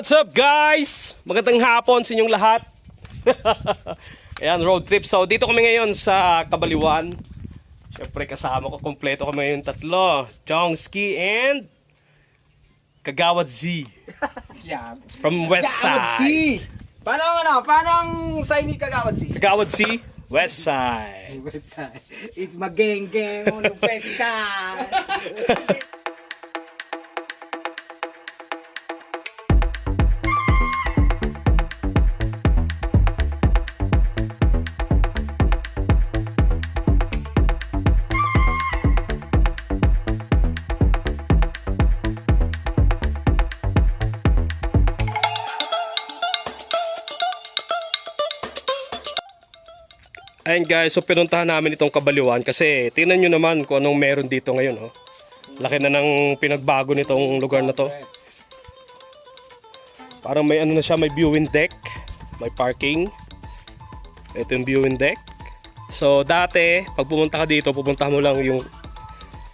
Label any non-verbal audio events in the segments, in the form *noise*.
What's up guys? Magandang hapon sa inyong lahat. *laughs* Ayan, road trip. So dito kami ngayon sa Kabaliwan. Siyempre kasama ko, kompleto kami ngayon tatlo. Chongski and Kagawad Z *laughs* Yeah. from West Kagawad! Side. Paano ang ano? Paano ang sign ni Kagawad C? Kagawad Z, West Side. West Side. It's my gang gang on the West Side. Ayun guys, so pinuntahan namin itong Kabaliwan kasi tingnan nyo naman kung anong meron dito ngayon. Oh. Laki na ng pinagbago nitong lugar na to. Parang may ano na siya, may viewing deck, may parking. Ito yung viewing deck. So dati, pag pumunta ka dito, pupunta mo lang yung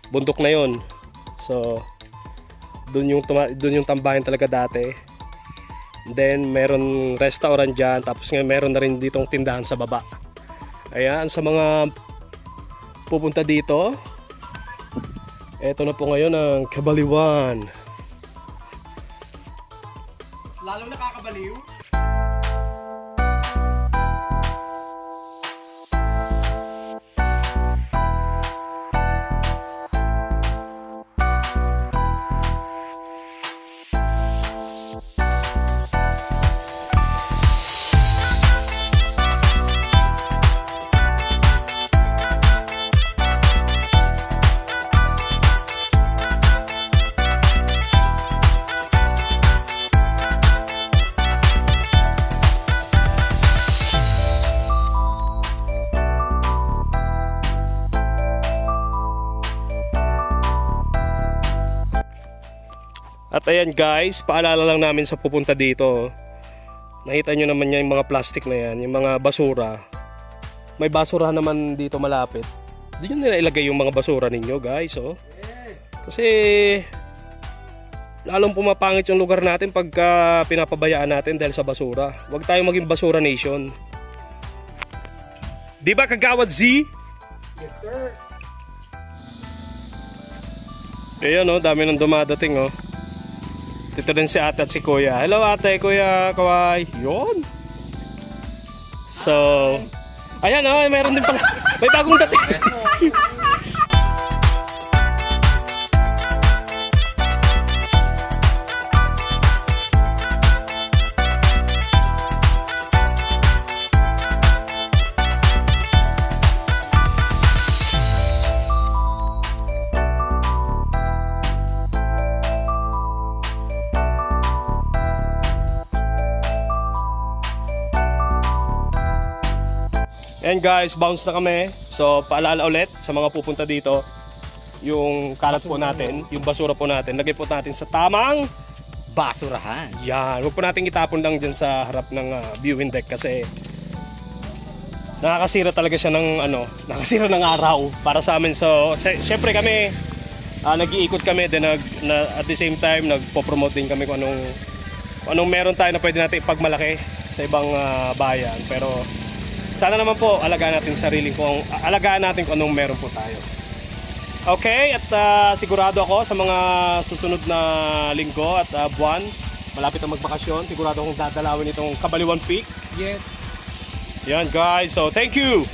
bundok na yon. So doon yung doon yung tambayan talaga dati. Then meron restaurant diyan, tapos ngayon meron na rin ditong tindahan sa baba. Ayan, sa mga pupunta dito, eto na po ngayon ang Kabaliwan. Lalong nakakabaliw. At ayan guys, paalala lang namin sa pupunta dito. Nakita nyo naman yan yung mga plastic na yan, yung mga basura. May basura naman dito malapit. Doon nyo nila ilagay yung mga basura ninyo guys. Oh. Kasi lalong pumapangit yung lugar natin pagka pinapabayaan natin dahil sa basura. Huwag tayong maging basura nation. Di ba kagawad Z? Yes, sir. Ayan oh, dami nang dumadating oh. Dito din si ate at si kuya. Hello ate, kuya, kaway. Yun. So, ayan oh, meron din pala. May bagong dating. And guys, bounce na kami. So, paalala ulit sa mga pupunta dito. Yung kalat po natin, yung basura po natin, lagay po natin sa tamang Basurahan. yan. Huwag po natin itapon lang dyan sa harap ng ah, viewing deck kasi nakakasira talaga siya ng ano, *laughs* nakasira ng araw para sa amin. So, sy- syempre kami ah, nag-iikot kami then nag, na, at the same time nagpo-promote din kami kung anong kung anong meron tayo na pwede natin ipagmalaki sa ibang ah, bayan. Pero sana naman po alagaan natin sarili kung alagaan natin kung anong meron po tayo. Okay, at ah, sigurado ako sa mga susunod na linggo at ah, buwan, malapit na magbakasyon, sigurado akong dadalawin itong Kabaliwan Peak. Yes. Yan guys, so thank you!